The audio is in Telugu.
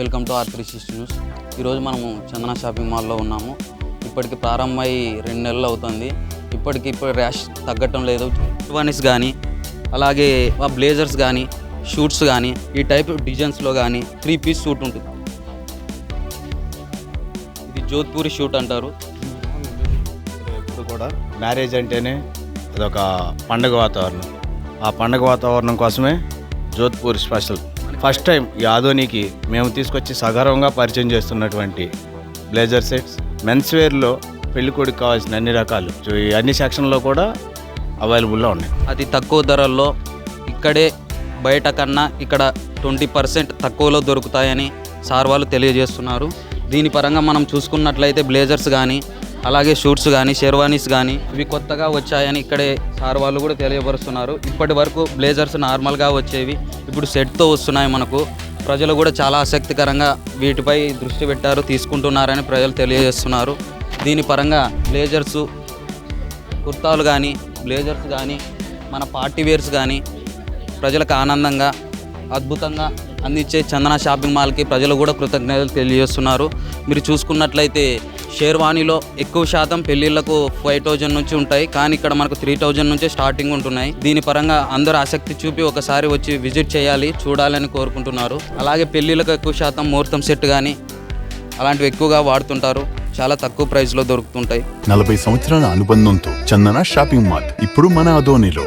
Welcome to R three sixty news. ఈరోజు మనము చందన షాపింగ్ మాల్లో ఉన్నాము. ఇప్పటికి ప్రారంభమై రెండు నెలలు అవుతుంది. ఇప్పటికి ఇప్పుడు ర్యాష్ తగ్గటం లేదు. వనిస్ కానీ అలాగే ఆ బ్లేజర్స్ కానీ షూట్స్ కానీ ఈ టైప్ డిజైన్స్లో కానీ త్రీ పీస్ షూట్ ఉంటుంది. ఇది జోధ్పూరి షూట్ అంటారు. ఇప్పుడు కూడా మ్యారేజ్ అంటేనే అదొక పండగ వాతావరణం. ఆ పండగ వాతావరణం కోసమే జోధ్పూర్ స్పెషల్. ఫస్ట్ టైం ఈ మేము తీసుకొచ్చి సగర్వంగా పరిచయం చేస్తున్నటువంటి బ్లేజర్ సెట్స్ మెన్స్ వేర్లో పెళ్ళికొడికి కావాల్సిన అన్ని రకాలు. ఈ అన్ని సెక్షన్లో కూడా అవైలబుల్లో ఉన్నాయి. అతి తక్కువ ధరల్లో ఇక్కడే బయట కన్నా ఇక్కడ ట్వంటీ పర్సెంట్ తక్కువలో దొరుకుతాయని సార్ వాళ్ళు తెలియజేస్తున్నారు. దీని పరంగా మనం చూసుకున్నట్లయితే బ్లేజర్స్ కానీ అలాగే షూట్స్ కానీ షెర్వానీస్ కానీ ఇవి కొత్తగా వచ్చాయని ఇక్కడే సార్ వాళ్ళు కూడా తెలియపరుస్తున్నారు. ఇప్పటి వరకు బ్లేజర్స్ నార్మల్గా వచ్చేవి. ఇప్పుడు సెట్తో వస్తున్నాయి మనకు. ప్రజలు కూడా చాలా ఆసక్తికరంగా వీటిపై దృష్టి పెట్టారు తీసుకుంటున్నారని ప్రజలు తెలియజేస్తున్నారు. దీని పరంగా బ్లేజర్సు కుర్తాలు కానీ బ్లేజర్స్ కానీ మన పార్టీ వేర్స్ కానీ ప్రజలకు ఆనందంగా అద్భుతంగా అందించే చందన షాపింగ్ మాల్కి ప్రజలు కూడా కృతజ్ఞతలు తెలియజేస్తున్నారు. మీరు చూసుకున్నట్లయితే షేర్వానీలో ఎక్కువ శాతం పెళ్ళిళ్ళకు ఫైవ్ థౌజండ్ నుంచి ఉంటాయి. కానీ ఇక్కడ మనకు త్రీ థౌజండ్ నుంచే స్టార్టింగ్ ఉంటున్నాయి. దీని పరంగా అందరూ ఆసక్తి చూపి ఒకసారి వచ్చి విజిట్ చేయాలి చూడాలని కోరుకుంటున్నారు. అలాగే పెళ్ళిళ్ళకు ఎక్కువ శాతం ముహూర్తం సెట్ కానీ అలాంటివి ఎక్కువగా వాడుతుంటారు. చాలా తక్కువ ప్రైస్లో దొరుకుతుంటాయి. నలభై సంవత్సరాల అనుబంధంతో చందన షాపింగ్ మాల్ ఇప్పుడు మన అదోనిలో.